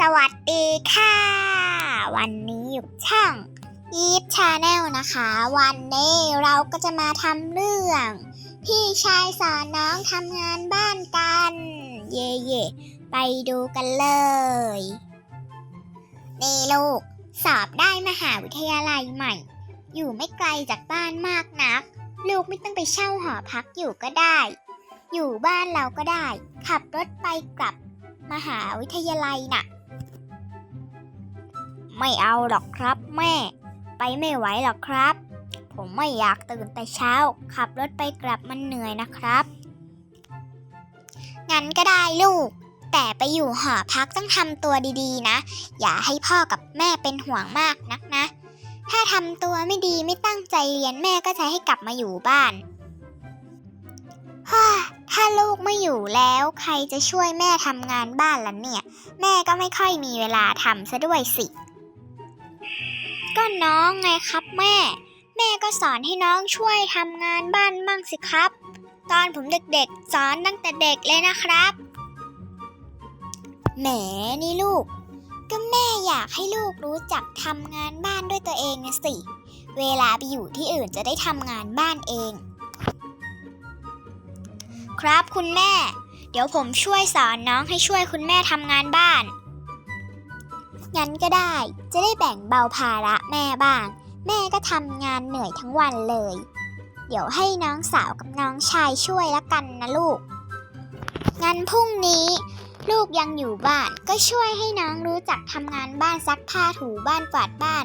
สวัสดีค่ะ วันนี้อยู่ช่อง e ีฟชาแนลนะคะ วันนี้เราก็จะมาทำเรื่อง พี่ชายสอนน้องทำงานบ้านกัน เย่เย่ไปดูกันเลย นี่ลูก สอบได้มหาวิทยาลัยใหม่ อยู่ไม่ไกลจากบ้านมากนัก ลูกไม่ต้องไปเช่าหอพักอยู่ก็ได้ อยู่บ้านเราก็ได้ ขับรถไปกลับมหาวิทยาลัยน่ะ ไม่เอาหรอกครับแม่ ไปไม่ไหวหรอกครับ ผมไม่อยากตื่นแต่เช้า ขับรถไปกลับมันเหนื่อยนะครับ งั้นก็ได้ลูก แต่ไปอยู่หอพักต้องทำตัวดีๆนะ อย่าให้พ่อกับแม่เป็นห่วงมากนักนะ ถ้าทำตัวไม่ดีไม่ตั้งใจเรียนแม่ก็จะให้กลับมาอยู่บ้านฮ่าถ้าลูกไม่อยู่แล้วใครจะช่วยแม่ทำงานบ้านล่ะเนี่ย แม่ก็ไม่ค่อยมีเวลาทำซะด้วยสิ ก็น้องไงครับแม่ แม่ก็สอนให้น้องช่วยทำงานบ้านบ้างสิครับ ตอนผมเด็กๆ สอนตั้งแต่เด็กเลยนะครับ แหมนี่ลูก ก็แม่อยากให้ลูกรู้จักทำงานบ้านด้วยตัวเองนะสิ เวลาไปอยู่ที่อื่นจะได้ทำงานบ้านเอง ครับคุณแม่ เดี๋ยวผมช่วยสอนน้องให้ช่วยคุณแม่ทำงานบ้าน งั้นก็ได้ จะได้แบ่งเบาภาระแม่บ้าง แม่ก็ทำงานเหนื่อยทั้งวันเลย เดี๋ยวให้น้องสาวกับน้องชายช่วยละกันนะลูก งั้นพรุ่งนี้ ลูกยังอยู่บ้านก็ช่วยให้น้องรู้จักทำงานบ้านซักผ้าถูบ้านกวาดบ้าน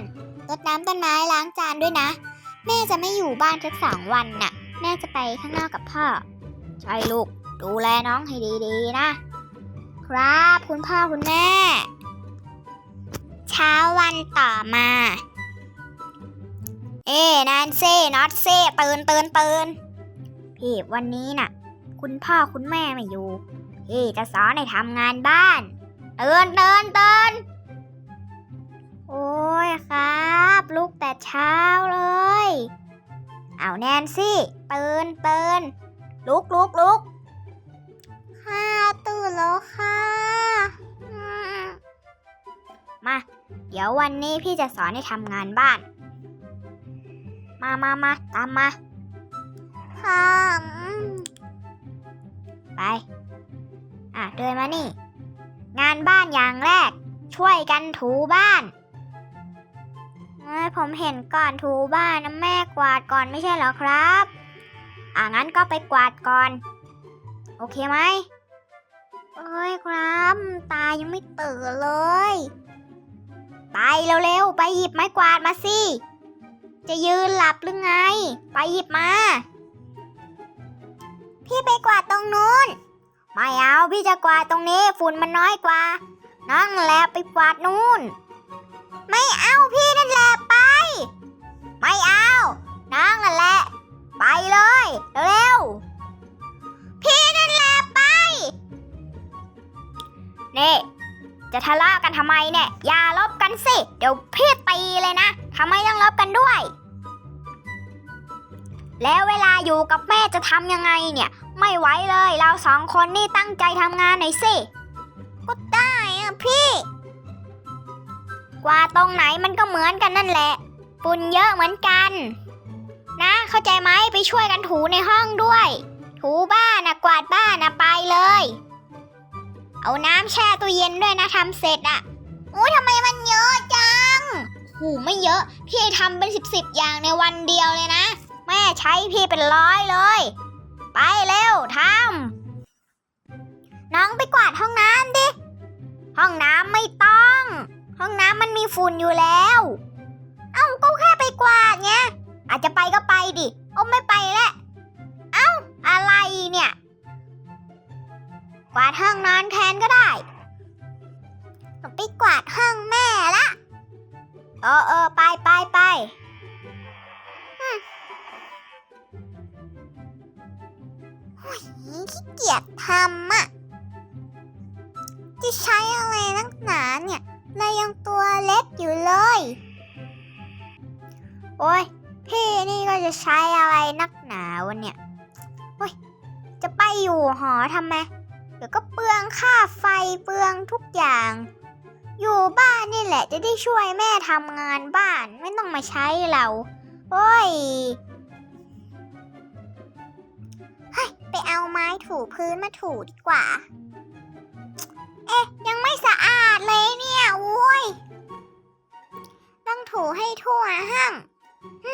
รดน้ำต้นไม้ล้างจานด้วยนะ แม่จะไม่อยู่บ้านสักสองวันน่ะ แม่จะไปข้างนอกกับพ่อ ใช่ลูก ดูแลน้องให้ดีๆนะ ครับคุณพ่อคุณแม่ ช้าวันต่อมา เอ้แนนเซ่น็อตเซ่ตื่นตื่นตื่นพี่วันนี้น่ะ คุณพ่อคุณแม่ไม่อยู่พี่จะสอนให้ทำงานบ้านเตือนเตือนเตือนโอ้ยครับ ลุกแต่เช้าเลย เอาแนนซี่ตื่นตื่นลุกลุกลุกค่ะตื่นแล้วค่ะ มา เดี๋ยววันนี้พี่จะสอนให้ทำงานบ้าน มามามาตามมาค่ะไป อะ เดินมานี่ งานบ้านอย่างแรก ช่วยกันถูบ้านเอ้ยผมเห็นก่อนถูบ้านนะแม่กวาดก่อนไม่ใช่เหรอครับ อะงั้นก็ไปกวาดก่อน โอเคไหมเอ้ยครับ ตายังไม่ตื่นเลย เร็วๆ ไปหยิบไม้กวาดมาสิ จะยืนหลับหรือไง ไปหยิบมา พี่ไปกวาดตรงนู้น ไม่เอาพี่จะกวาดตรงนี้ฝุ่นมันน้อยกว่า นั่งแหละไปกวาดนู่น ไม่เอาพี่นั่นแหละไป ไม่เอานั่งนั่นแหละ ไปเลยเร็วๆ พี่นั่นแหละไป นี่ จะทะเลาะกันทำไมเนี่ย อย่าลบกันสิ เดี๋ยวพี่ตีเลยนะทำไมต้องลบกันด้วย แล้วเวลาอยู่กับแม่จะทำยังไงเนี่ย ไม่ไหวเลย เราสองคนนี่ตั้งใจทำงานหน่อยสิ ก็ได้อะพี่ กว่าตรงไหนมันก็เหมือนกันนั่นแหละ ฝุ่นเยอะเหมือนกัน นะ เข้าใจไหมไปช่วยกันถูในห้องด้วย ถูบ้านนะกวาดบ้านนะไปเลย เอาน้ำแช่ตู้เย็นด้วยนะทำเสร็จอะโอ้ยทำไมมันเยอะจังหูไม่เยอะ พี่ทำเป็นสิบสิบอย่างในวันเดียวเลยนะ แม่ใช้พี่เป็นร้อยเลย ไปเร็วทำน้องไปกวาดห้องน้ำดิ ห้องน้ำไม่ต้อง ห้องน้ำมันมีฝุ่นอยู่แล้ว เอ้าก็แค่ไปกวาดไงอาจจะไปก็ไปดิ โอ้ไม่ไปแล้ว เอ้าอะไรเนี่ย วาดห้องนอนแทนก็ได้หนูไปกวาดห้องแม่ละเออเออไปไปไปอืมโอ้ยขี้เกียจทำอะจะใช้อะไรนักหนาเนี่ยเรายังตัวเล็กอยู่เลย โอ้ยพี่นี่ก็จะใช้อะไรนักหนาวะเนี่ย โอ้ย จะไปอยู่หอทำไม เดี๋ยวก็เปลืองค่าไฟเปลืองทุกอย่าง อยู่บ้านนี่แหละจะได้ช่วยแม่ทำงานบ้านไม่ต้องมาใช้เรา โอ้ยไปเอาไม้ถูพื้นมาถูดีกว่า เอ๊ะ ยังไม่สะอาดเลยเนี่ยโอ้ยต้องถูให้ทั่วห้างอ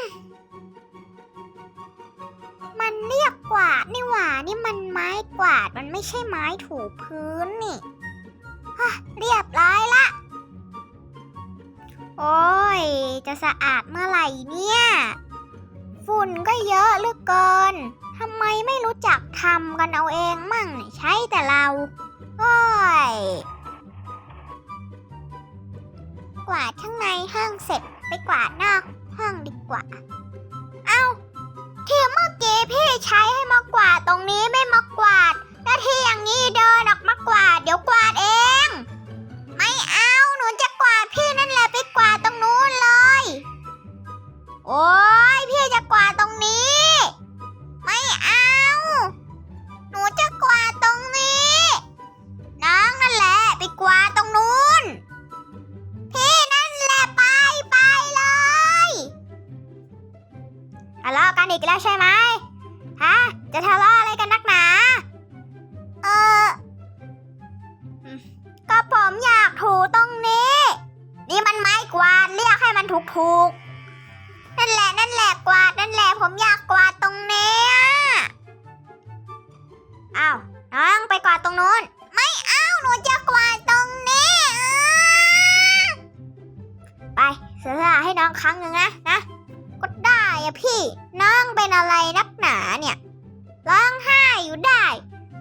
มันเรียกกวาดนี่หว่านี่มันไม้กวาดมันไม่ใช่ไม้ถูพื้นนี่ฮะเรียบร้อยละ โอ้ย จะสะอาดเมื่อไหร่เนี่ย ฝุ่นก็เยอะเหลือเกินทำไมไม่รู้จักทำกันเอาเองมั่งใช้แต่เราโอ้ยกวาดข้างในห้องเสร็จไปกวาดนอกห้องดีกว่า พี่ใช้ให้มากวาดตรงนี้ไม่มากวาดหน้าที่อย่างนี้เดินออกมากวาด เดี๋ยวกวาดเอง ไม่เอาหนูจะกวาดพี่นั่นแหละไปกวาดตรงนู้นเลย โอ้ ก็ผมอยากถูตรงนี้ นี่มันไม้กวาดเรียกให้มันถูกถูกๆนั่นแหละนั่นแหละกวาดนั่นแหละผมอยากกวาดตรงนี้อะอ้าวน้องไปกวาดตรงนู้น ไม่เอาหนูจะกวาดตรงนี้อะไปเสียสละให้น้องครั้งหนึ่งนะนะก็ได้อะพี่น้องเป็นอะไรนักหนาเนี่ยร้องไห้อยู่ได้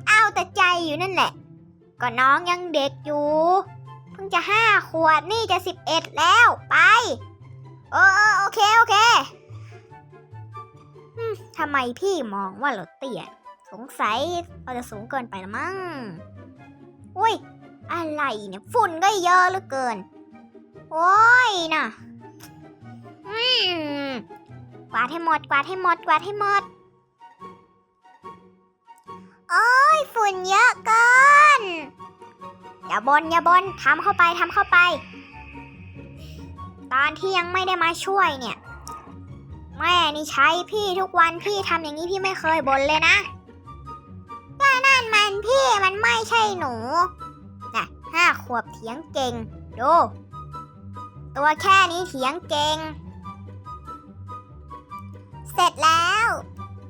เอาแต่ใจอยู่นั่นแหละ ก็น้องยังเด็กอยู่ เพิ่งจะห้าขวบนี่จะสิบเอ็ดแล้วไป เออเออโอเคโอเคทำไมพี่มองว่าเราเตี้ย สงสัยเราจะสูงเกินไปละมั้ง อุ้ย อะไรเนี่ย ฝุ่นก็เยอะเหลือเกิน โอ้ยนะอืมกวาดให้หมด กวาดให้หมด กวาดให้หมด โอ้ยฝุ่นเยอะเกิน อย่าบนอย่าบนทำเข้าไปทำเข้าไป ตอนที่ยังไม่ได้มาช่วยเนี่ย แม่นี่ใช้พี่ทุกวันพี่ทำอย่างนี้พี่ไม่เคยบ่นเลยนะก็นั่นมันพี่มันไม่ใช่หนูน่ะห้าขวบเถียงเก่งดูตัวแค่นี้เถียงเก่ง เสร็จแล้ว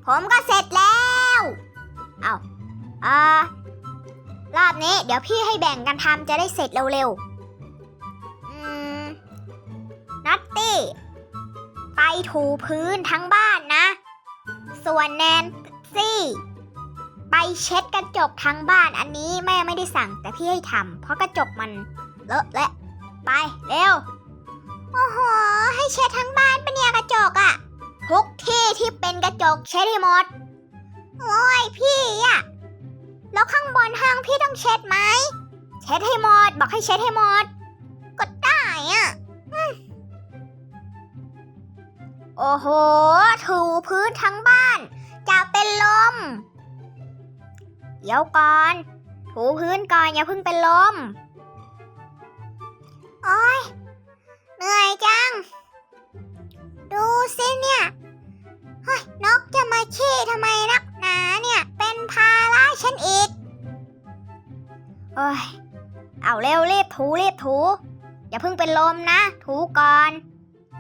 ผมก็เสร็จแล้ว เอาเอ่อรอบนี้เดี๋ยวพี่ให้แบ่งกันทำจะได้เสร็จเร็วๆ อืม นัตตี้ ไปถูพื้นทั้งบ้านนะ ส่วนแนนซี่ ไปเช็ดกระจกทั้งบ้านอันนี้แม่ไม่ได้สั่งแต่พี่ให้ทำเพราะกระจกมันเลอะและ ไปเร็ว โอ้โห ให้เช็ดทั้งบ้านปะเนี่ยกระจกอะทุกที่ที่เป็นกระจกเช็ดให้หมด โอ้ยพี่อะ แล้วข้างบนห้างพี่ต้องเช็ดไหม เช็ดให้หมด บอกให้เช็ดให้หมด ก็ได้อะโอ้โห ถูพื้นทั้งบ้าน จะเป็นลม เดี๋ยวก่อน ถูพื้นก่อนอย่าเพิ่งเป็นลม โอ้ยเหนื่อยจัง ดูสิเนี่ย เฮ้ย นกจะมาขี้ทำไมนัก นาเนี่ย เป็นภาระฉันอีกเอ้ย เอาเร็วรีบถูรีบถู อย่าเพิ่งเป็นลมนะ ถูก่อน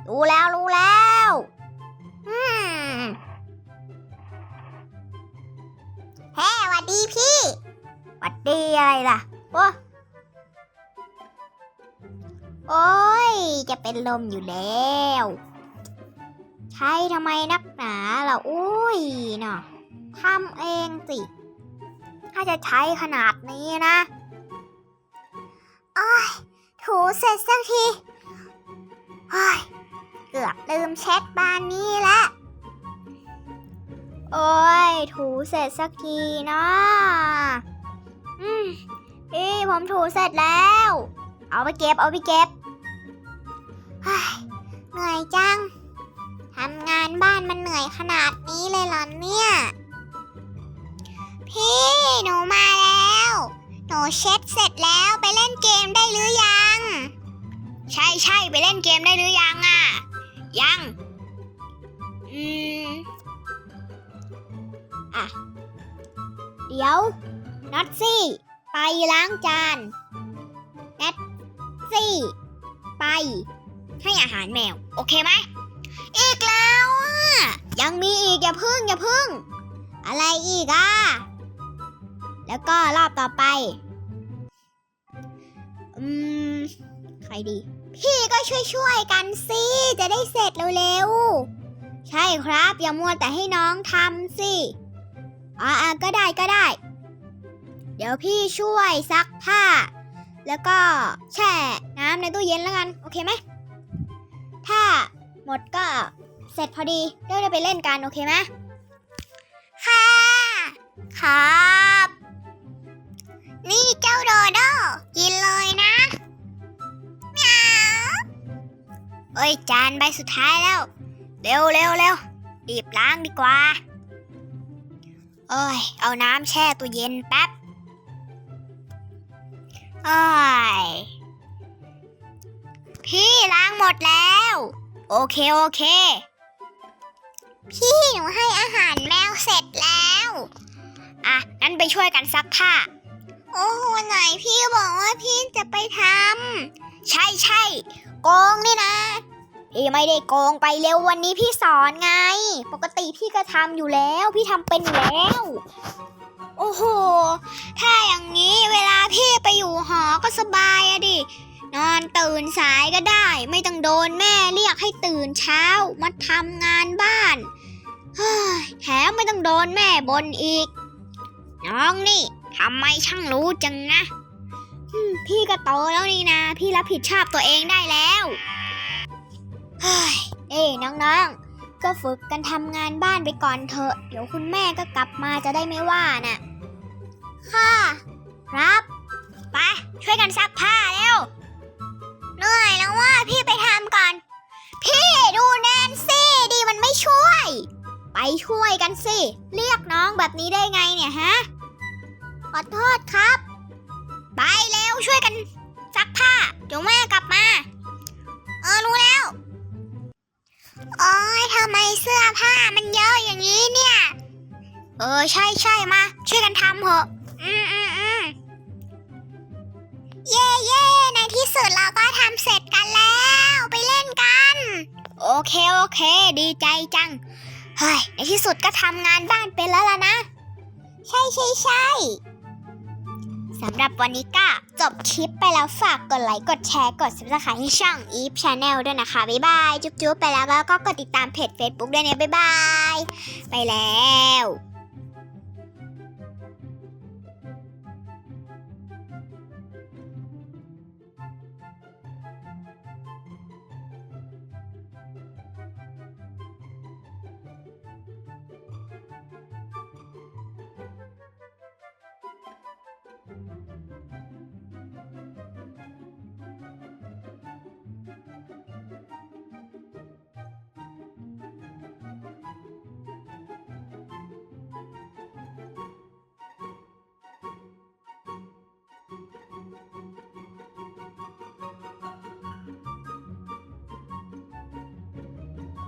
รู้แล้วรู้แล้วอืมเฮ้หวัดดีพี่หวัดดีอะไรล่ะโอ้โอ้ย จะเป็นลมอยู่แล้ว ใช้ทำไมนักหนาล่ะ อุ้ยเนาะ ทำเองสิ ถ้าจะใช้ขนาดนี้นะอ้ยถูเสร็จสักทีเฮ้ยเกือบลืมเช็ดบานนี้แล้วโอ้ย ถูเสร็จสักทีนะอืมพี่ผมถูเสร็จแล้ว เอาไปเก็บ เอาไปเก็บเฮ้ยเหนื่อยจัง ทำงานบ้านมันเหนื่อยขนาดนี้เลยเหรอเนี่ย พี่หนูมาแล้ว หนูเช็ดเสร็จแล้วไปเล่นเกมได้หรือยัง ใช่ใช่ไปเล่นเกมได้หรือยังอะ ยัง อืม อะ เดี๋ยวนัดซี่ ไปล้างจานนัดซี่ ไป ให้อาหารแมว โอเคไหม อีกแล้วอะ ยังมีอีกอย่าพึ่งอย่าพึ่งอะไรอีกอะ แล้วก็รอบต่อไปอืมใครดี พี่ก็ช่วยๆกันสิจะได้เสร็จเร็วๆใช่ครับ อย่ามัวแต่ให้น้องทำสิอ่าก็ได้ก็ได้ เดี๋ยวพี่ช่วยซักผ้า แล้วก็แช่น้ำในตู้เย็นแล้วกัน โอเคไหม ถ้าหมดก็เสร็จพอดีเดี๋ยวได้ไปเล่นกัน โอเคไหมค่ะครับ นี่เจ้าโดโดกินเลยนะเมียวเอ้ยจานใบสุดท้ายแล้ว เร็วเร็วเร็วรีบล้างดีกว่า เอ้ย เอาน้ำแช่ตู้เย็นแป๊บเอ้ย พี่ล้างหมดแล้ว โอเคโอเค พี่หนูให้อาหารแมวเสร็จแล้ว อะงั้นไปช่วยกันซักผ้า โอ้โหไหนพี่บอกว่าพี่จะไปทำใช่ใช่โกงนี่นะ พี่ไม่ได้โกงไปเร็ววันนี้พี่สอนไง ปกติพี่ก็ทำอยู่แล้ว พี่ทำเป็นอยู่แล้ว โอ้โห ถ้าอย่างนี้เวลาพี่ไปอยู่หอก็สบายอะดิ นอนตื่นสายก็ได้ ไม่ต้องโดนแม่เรียกให้ตื่นเช้ามาทำงานบ้านเฮ้ยแถมไม่ต้องโดนแม่บ่นอีก น้องนี่ ทำไมช่างรู้จังนะพี่ก็โตแล้วนี่นะ พี่รับผิดชอบตัวเองได้แล้วเฮ้ยเอ้น้องๆ ก็ฝึกกันทำงานบ้านไปก่อนเถอะ เดี๋ยวคุณแม่ก็กลับมาจะได้ไม่ว่าน่ะ ค่ะ ครับ ไป ช่วยกันซักผ้าเร็ว เหนื่อยแล้วว่าพี่ไปทำก่อน พี่ดูแนนซี่ดีมันไม่ช่วย ไปช่วยกันสิ เรียกน้องแบบนี้ได้ไงเนี่ยฮะ อโทษครับ ไปเร็วช่วยกันซักผ้าเดี๋ยวแม่กลับมา เออรู้แล้วโอ้ยทำไมเสื้อผ้ามันเยอะอย่างนี้เนี่ย เออใช่ใช่มา ช่วยกันทำเถอะอืมอืมอืมเย่เย่ในที่สุดเราก็ทำเสร็จกันแล้ว ไปเล่นกัน โอเคโอเค ดีใจจังเฮ้ยในที่สุดก็ทำงานบ้านเป็นแล้วล่ะนะ ใช่ใช่ใช่ สำหรับวันนี้ก็จบคลิปไปแล้วฝากกดไลค์กดแชร์กด subscribe ให้ช่อง Eve Channel ด้วยนะคะ บ๊ายบาย จุ๊บๆ ไปแล้วแล้วก็กดติดตามเพจ Facebook ด้วยนะบ๊ายบาย ไปแล้ว